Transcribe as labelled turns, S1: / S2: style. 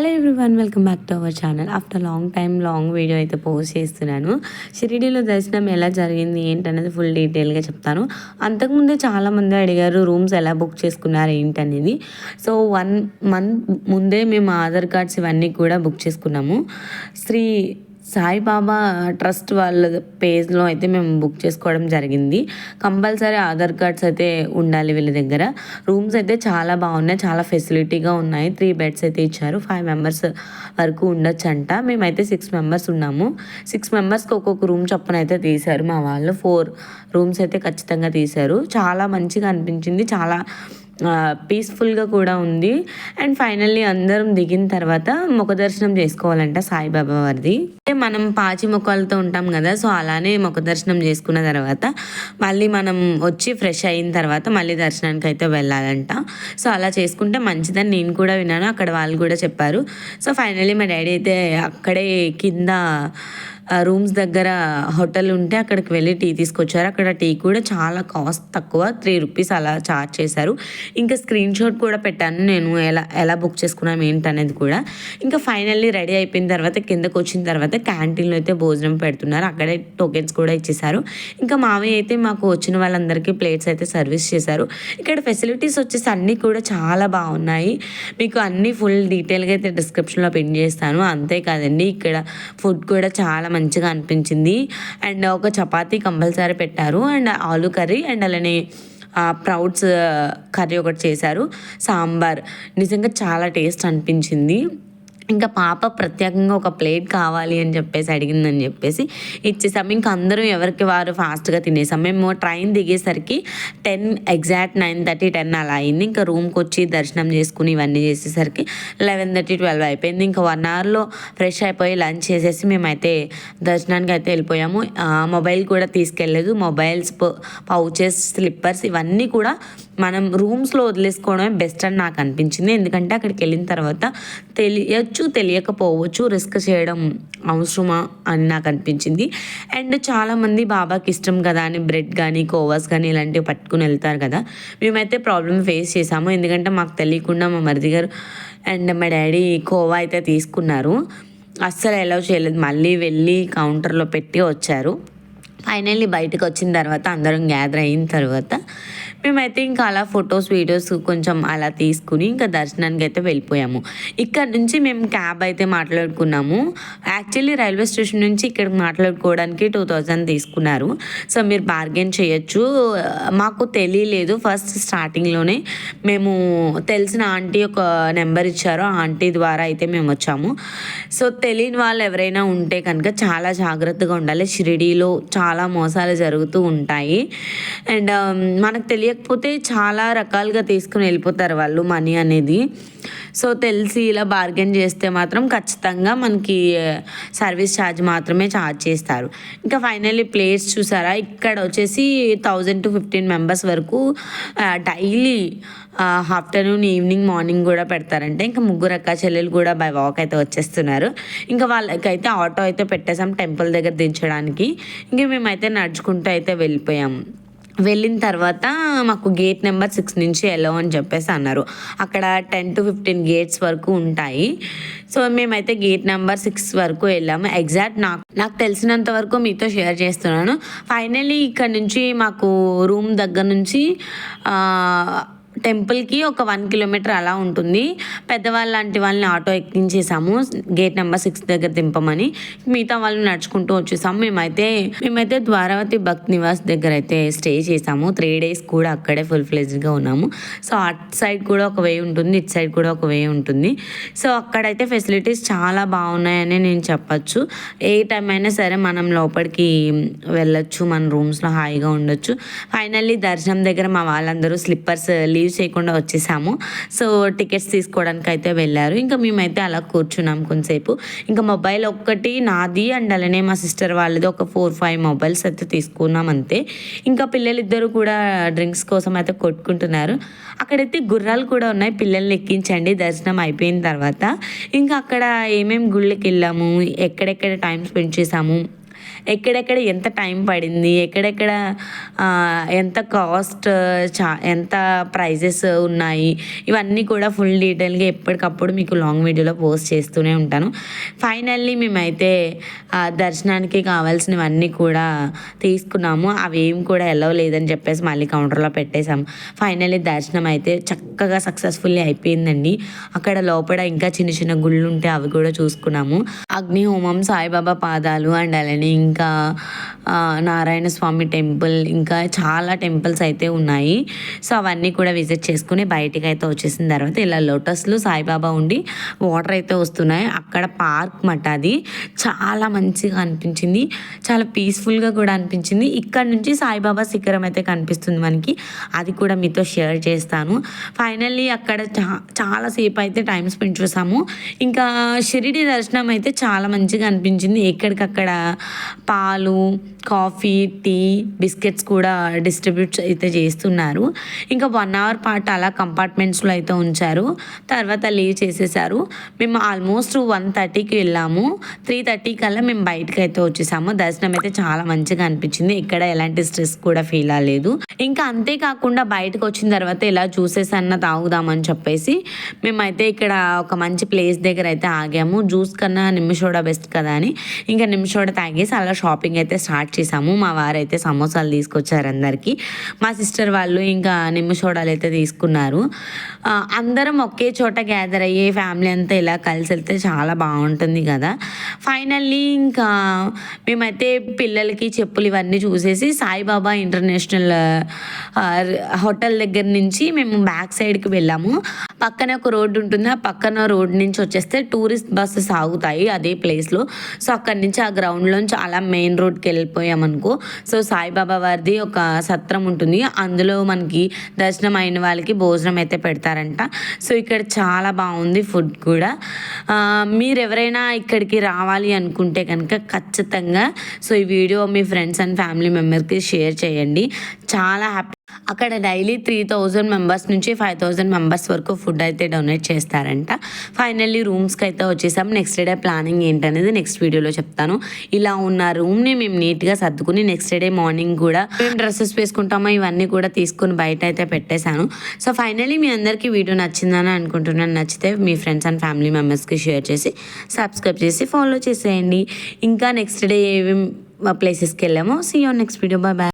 S1: Hello everyone welcome back to our channel after long time long video అయితే post చేస్తున్నాను. షిరిడీలో దర్శనం ఎలా జరిగింది ఏంటనేది ఫుల్ డీటెయిల్గా చెప్తాను. అంతకుముందే చాలామంది అడిగారు రూమ్స్ ఎలా బుక్ చేసుకున్నారు ఏంటనేది? సో వన్ మంత్ ముందే మేము ఆధార్ కార్డ్స్ ఇవన్నీ కూడా బుక్ చేసుకున్నాము. శ్రీ సాయిబాబా ట్రస్ట్ వాళ్ళ పేజ్లో అయితే మేము బుక్ చేసుకోవడం జరిగింది. కంపల్సరీ ఆధార్ కార్డ్స్ అయితే ఉండాలి వీళ్ళ దగ్గర. రూమ్స్ అయితే చాలా బాగున్నాయి. చాలా ఫెసిలిటీగా ఉన్నాయి. త్రీ బెడ్స్ అయితే ఇచ్చారు. ఫైవ్ మెంబర్స్ వరకు ఉండొచ్చు అంట మేమైతే సిక్స్ మెంబర్స్ ఉన్నాము. సిక్స్ మెంబర్స్కి ఒక్కొక్క రూమ్ చొప్పున అయితే తీశారు మా వాళ్ళు. ఫోర్ రూమ్స్ అయితే ఖచ్చితంగా తీశారు. చాలా మంచిగా అనిపించింది. చాలా పీస్ఫుల్గా కూడా ఉంది. అండ్ ఫైనల్లీ అందరం దిగిన తర్వాత ముఖ దర్శనం చేసుకోవాలంట సాయిబాబా వారిది. అంటే మనం పాచి ముఖాలతో ఉంటాం కదా సో అలానే ముఖ దర్శనం చేసుకున్న తర్వాత మళ్ళీ మనం వచ్చి ఫ్రెష్ అయిన తర్వాత మళ్ళీ దర్శనానికి అయితే వెళ్ళాలంట. సో అలా చేసుకుంటే మంచిదని నేను కూడా విన్నాను అక్కడ వాళ్ళు కూడా చెప్పారు. సో ఫైనల్లీ మా డాడీ అయితే అక్కడే కింద రూమ్స్ దగ్గర హోటల్ ఉంటే అక్కడికి వెళ్ళి టీ తీసుకొచ్చారు. అక్కడ టీ కూడా చాలా కాస్ట్ తక్కువ త్రీ రూపీస్ అలా చార్జ్ చేశారు. ఇంకా స్క్రీన్ షాట్ కూడా పెట్టాను నేను ఎలా ఎలా బుక్ చేసుకున్నాం ఏంటనేది కూడా. ఇంకా ఫైనల్లీ రెడీ అయిపోయిన తర్వాత కిందకు వచ్చిన తర్వాత క్యాంటీన్లో అయితే భోజనం పెడుతున్నారు. అక్కడే టోకెన్స్ కూడా ఇచ్చేసారు ఇంకా మావే అయితే మాకు వచ్చిన వాళ్ళందరికీ ప్లేట్స్ అయితే సర్వీస్ చేశారు. ఇక్కడ ఫెసిలిటీస్ వచ్చేసి అన్నీ కూడా చాలా బాగున్నాయి. మీకు అన్నీ ఫుల్ డీటెయిల్గా అయితే డిస్క్రిప్షన్లో పిన్ చేస్తాను. అంతేకాదండి ఇక్కడ ఫుడ్ కూడా చాలా మంచిగా అనిపించింది. అండ్ ఒక చపాతీ కంపల్సరీ పెట్టారు. అండ్ ఆలు కర్రీ అండ్ అలానే ప్రౌడ్స్ కర్రీ ఒకటి చేశారు. సాంబార్. నిజంగా చాలా టేస్ట్ అనిపించింది. ఇంకా పాప ప్రత్యేకంగా ఒక ప్లేట్ కావాలి అని చెప్పేసి అడిగిందని చెప్పేసి ఇచ్చేసాము ఇంకా అందరూ ఎవరికి వారు ఫాస్ట్గా తినేసాం. మేము train దిగేసరికి ten exact nine thirty ten అలా అయింది. ఇంకా రూమ్కి వచ్చి దర్శనం చేసుకుని ఇవన్నీ చేసేసరికి లెవెన్ థర్టీ ట్వెల్వ్ అయిపోయింది. ఇంకా వన్ అవర్లో ఫ్రెష్ అయిపోయి లంచ్ చేసేసి మేమైతే దర్శనానికి అయితే వెళ్ళిపోయాము. మొబైల్ కూడా తీసుకెళ్ళలేదు. మొబైల్స్ పౌచెస్ స్లిప్పర్స్ ఇవన్నీ కూడా మనం రూమ్స్లో వదిలేసుకోవడమే బెస్ట్ అని నాకు అనిపించింది. ఎందుకంటే అక్కడికి వెళ్ళిన తర్వాత తెలియచ్చు తెలియకపోవచ్చు రిస్క్ చేయడం అవసరమా అని నాకు అనిపించింది. అండ్ చాలామంది బాబాకి ఇష్టం కదా అని బ్రెడ్ కానీ కోవాస్ కానీ ఇలాంటివి పట్టుకుని వెళ్తారు కదా. మేమైతే ప్రాబ్లమ్ ఫేస్ చేసాము ఎందుకంటే మాకు తెలియకుండా మా మరిది గారు అండ్ మా డాడీ కోవా అయితే తీసుకున్నారు. అస్సలు ఎలా చేయలేదు. మళ్ళీ వెళ్ళి కౌంటర్లో పెట్టి వచ్చారు. ఫైనల్లీ బయటకు వచ్చిన తర్వాత అందరం గ్యాదర్ అయిన తర్వాత మేమైతే ఇంకా అలా ఫొటోస్ వీడియోస్ కొంచెం అలా తీసుకుని ఇంకా దర్శనానికి అయితే వెళ్ళిపోయాము. ఇక్కడ నుంచి మేము క్యాబ్ అయితే మాట్లాడుకున్నాము. యాక్చువల్లీ రైల్వే స్టేషన్ నుంచి ఇక్కడికి మాట్లాడుకోవడానికి టూ థౌజండ్ తీసుకున్నారు. సో మీరు బార్గెన్ చేయొచ్చు. మాకు తెలియలేదు ఫస్ట్ స్టార్టింగ్లోనే. మేము తెలిసిన ఆంటీ ఒక నెంబర్ ఇచ్చారు. ఆ ఆంటీ ద్వారా అయితే మేము వచ్చాము. సో తెలియని వాళ్ళు ఎవరైనా ఉంటే కనుక చాలా జాగ్రత్తగా ఉండాలి. షిరిడీలో చాలా మోసాలు జరుగుతూ ఉంటాయి. అండ్ um, మనకు తెలియకపోతే చాలా రకాలుగా తీసుకుని వెళ్ళిపోతారు వాళ్ళు మనీ అనేది. సో తెలిసి ఇలా బార్గెన్ చేస్తే మాత్రం ఖచ్చితంగా మనకి సర్వీస్ ఛార్జ్ మాత్రమే ఛార్జ్ చేస్తారు. ఇంకా ఫైనల్లీ ప్లేస్ చూసారా? ఇక్కడ వచ్చేసి థౌజండ్ టు ఫిఫ్టీన్ మెంబర్స్ వరకు డైలీ ఆఫ్టర్నూన్ ఈవినింగ్ మార్నింగ్ కూడా పెడతారంటే. ఇంకా ముగ్గురు అక్క చెల్లెలు కూడా బై వాక్ అయితే వచ్చేస్తున్నారు. ఇంకా వాళ్ళకైతే ఆటో అయితే పెట్టేసాం టెంపుల్ దగ్గర దించడానికి. ఇంకా మేమైతే నడుచుకుంటూ అయితే వెళ్ళిపోయాము వెళ్ళిన తర్వాత మాకు గేట్ నెంబర్ సిక్స్ నుంచి ఎలో అని చెప్పేసి అన్నారు. అక్కడ టెన్ టు ఫిఫ్టీన్ గేట్స్ వరకు ఉంటాయి. సో మేమైతే గేట్ నెంబర్ సిక్స్ వరకు వెళ్ళాము. ఎగ్జాక్ట్ నాకు నాకు తెలిసినంత వరకు మీతో షేర్ చేస్తున్నాను. ఫైనలీ ఇక్కడ నుంచి మాకు రూమ్ దగ్గర నుంచి టెంపుల్కి ఒక వన్ కిలోమీటర్ అలా ఉంటుంది. పెద్దవాళ్ళ లాంటి వాళ్ళని ఆటో ఎక్కించేసాము. గేట్ నెంబర్ సిక్స్ దగ్గర దింపమని. మిగతా వాళ్ళు నడుచుకుంటూ వచ్చేసాము. మేమైతే మేమైతే ద్వారావతి భక్త్ నివాస్ దగ్గర అయితే స్టే చేసాము. త్రీ డేస్ కూడా అక్కడే ఫుల్ ఫ్లెజ్డ్గా ఉన్నాము. సో అట్ సైడ్ కూడా ఒక వే ఉంటుంది. ఇట్ సైడ్ కూడా ఒక వే ఉంటుంది. సో అక్కడైతే ఫెసిలిటీస్ చాలా బాగున్నాయని నేను చెప్పచ్చు. ఏ టైం అయినా సరే మనం లోపలికి వెళ్ళొచ్చు. మన రూమ్స్లో హాయిగా ఉండొచ్చు. ఫైనల్లీ దర్శనం దగ్గర మా వాళ్ళందరూ స్లిప్పర్స్ లీవ్ చేయకుండా వచ్చేసాము. సో టికెట్స్ తీసుకోవడానికి అయితే వెళ్ళారు. ఇంకా మేమైతే అలా కూర్చున్నాం కొంతసేపు. ఇంకా మొబైల్ ఒక్కటి నాది అండ్ అలానే మా సిస్టర్ వాళ్ళది. ఒక ఫోర్ ఫైవ్ మొబైల్స్ అయితే తీసుకున్నాం అంతే. ఇంకా పిల్లలిద్దరూ కూడా డ్రింక్స్ కోసం అయితే కొట్టుకుంటున్నారు. అక్కడైతే గుర్రాలు కూడా ఉన్నాయి. పిల్లల్ని ఎక్కించండి. దర్శనం అయిపోయిన తర్వాత. ఇంకా అక్కడ ఏమేమి గుళ్ళకి వెళ్ళాము ఎక్కడెక్కడ టైం స్పెండ్ చేసాము? ఎక్కడెక్కడ ఎంత టైం పడింది ఎక్కడెక్కడ ఎంత కాస్ట్ చా ఎంత ప్రైజెస్ ఉన్నాయి ఇవన్నీ కూడా ఫుల్ డీటెయిల్గా ఎప్పటికప్పుడు మీకు లాంగ్ వీడియోలో పోస్ట్ చేస్తూనే ఉంటాను. ఫైనల్లీ మేమైతే దర్శనానికి కావాల్సినవన్నీ కూడా తీసుకున్నాము. అవి ఏం కూడా ఎలా లేదని చెప్పేసి మళ్ళీ కౌంటర్లో పెట్టేశాము. ఫైనల్లీ దర్శనం అయితే చక్కగా సక్సెస్ఫుల్లీ అయిపోయిందండి. అక్కడ లోపల ఇంకా చిన్న చిన్న గుళ్ళు ఉంటే అవి కూడా చూసుకున్నాము. అగ్ని హోమం సాయిబాబా పాదాలు అండ్ అలానే ఇంకా నారాయణ స్వామి టెంపుల్ ఇంకా చాలా టెంపుల్స్ అయితే ఉన్నాయి. సో అవన్నీ కూడా విజిట్ చేసుకుని బయటికి అయితే వచ్చేసిన తర్వాత ఇలా లోటస్లు సాయిబాబా ఉండి వాటర్ అయితే వస్తున్నాయి. అక్కడ పార్క్ మట అది. చాలా మంచిగా అనిపించింది. చాలా పీస్ఫుల్గా కూడా అనిపించింది. ఇక్కడ నుంచి సాయిబాబా శిఖరం అయితే కనిపిస్తుంది మనకి. అది కూడా మీతో షేర్ చేస్తాను. ఫైనల్లీ అక్కడ చా చాలాసేపు అయితే టైం స్పెండ్ చేసాము. ఇంకా షిరిడి దర్శనం అయితే చాలా మంచిగా అనిపించింది. ఎక్కడికక్కడ 八路 కాఫీ టీ బిస్కెట్స్ కూడా డిస్ట్రిబ్యూట్ అయితే చేస్తున్నారు. ఇంకా వన్ అవర్ పాటు అలా కంపార్ట్మెంట్స్లో అయితే ఉంచారు. తర్వాత లీవ్ చేసేసారు. మేము ఆల్మోస్ట్ వన్ థర్టీకి వెళ్ళాము. త్రీ థర్టీ కల్లా మేము బయటకు అయితే వచ్చేసాము. దర్శనం అయితే చాలా మంచిగా అనిపించింది. ఇక్కడ ఎలాంటి స్ట్రెస్ కూడా ఫీల్ అవ్వలేదు. ఇంకా అంతేకాకుండా బయటకు వచ్చిన తర్వాత ఇలా జ్యూసెస్ అన్న తాగుదామని చెప్పేసి మేమైతే ఇక్కడ ఒక మంచి ప్లేస్ దగ్గర అయితే ఆగాము. జ్యూస్ కన్నా నిమ్మ బెస్ట్ కదా అని. ఇంకా నిమ్మ తాగేసి అలా షాపింగ్ అయితే స్టార్ట్ చేసాము మా వారైతే సమోసాలు తీసుకొచ్చారు అందరికీ. మా సిస్టర్ వాళ్ళు ఇంకా నిమ్మ సోడాలు అయితే తీసుకున్నారు. అందరం ఒకే చోట గ్యాదర్ అయ్యే ఫ్యామిలీ అంతా ఇలా కలిసి వెళ్తే చాలా బాగుంటుంది కదా. ఫైనల్లీ ఇంకా మేమైతే పిల్లలకి చెప్పులు ఇవన్నీ చూసేసి సాయిబాబా ఇంటర్నేషనల్ హోటల్ దగ్గర నుంచి మేము బ్యాక్ సైడ్కి వెళ్ళాము. పక్కనే ఒక రోడ్డు ఉంటుంది. ఆ పక్కన రోడ్ నుంచి వచ్చేస్తే టూరిస్ట్ బస్సెస్ ఆగుతాయి అదే ప్లేస్లో సో అక్కడి నుంచి ఆ గ్రౌండ్లోంచి అలా మెయిన్ రోడ్కి వెళ్ళిపోయామనుకో. సో సాయిబాబా వారిది ఒక సత్రం ఉంటుంది. అందులో మనకి దర్శనం అయిన వాళ్ళకి భోజనం అయితే పెడతారంట. సో ఇక్కడ చాలా బాగుంది ఫుడ్ కూడా. మీరు ఎవరైనా ఇక్కడికి రావాలి అనుకుంటే కనుక ఖచ్చితంగా సో ఈ వీడియో మీ ఫ్రెండ్స్ అండ్ ఫ్యామిలీ మెంబర్కి షేర్ చేయండి. చాలా హ్యాపీ అక్కడ డైలీ త్రీ థౌజండ్ మెంబర్స్ నుంచి ఫైవ్ థౌజండ్ మెంబర్స్ వరకు ఫుడ్ అయితే డొనేట్ చేస్తారంట. ఫైనల్లీ రూమ్స్కి అయితే వచ్చేసాం. నెక్స్ట్ డే ప్లానింగ్ ఏంటనేది నెక్స్ట్ వీడియోలో చెప్తాను. ఇలా ఉన్న రూమ్ని మేము నీట్గా సర్దుకుని నెక్స్ట్ డే మార్నింగ్ కూడా మేము డ్రెస్సెస్ వేసుకుంటామో ఇవన్నీ కూడా తీసుకుని బయట అయితే పెట్టేశాను. సో ఫైనల్లీ మీ అందరికీ వీడియో నచ్చిందని అనుకుంటున్నాను. నచ్చితే మీ ఫ్రెండ్స్ అండ్ ఫ్యామిలీ మెంబర్స్కి షేర్ చేసి సబ్స్క్రైబ్ చేసి ఫాలో చేసేయండి. ఇంకా నెక్స్ట్ డే ఏమేమి ప్లేసెస్కి వెళ్ళామో see on next video bye bye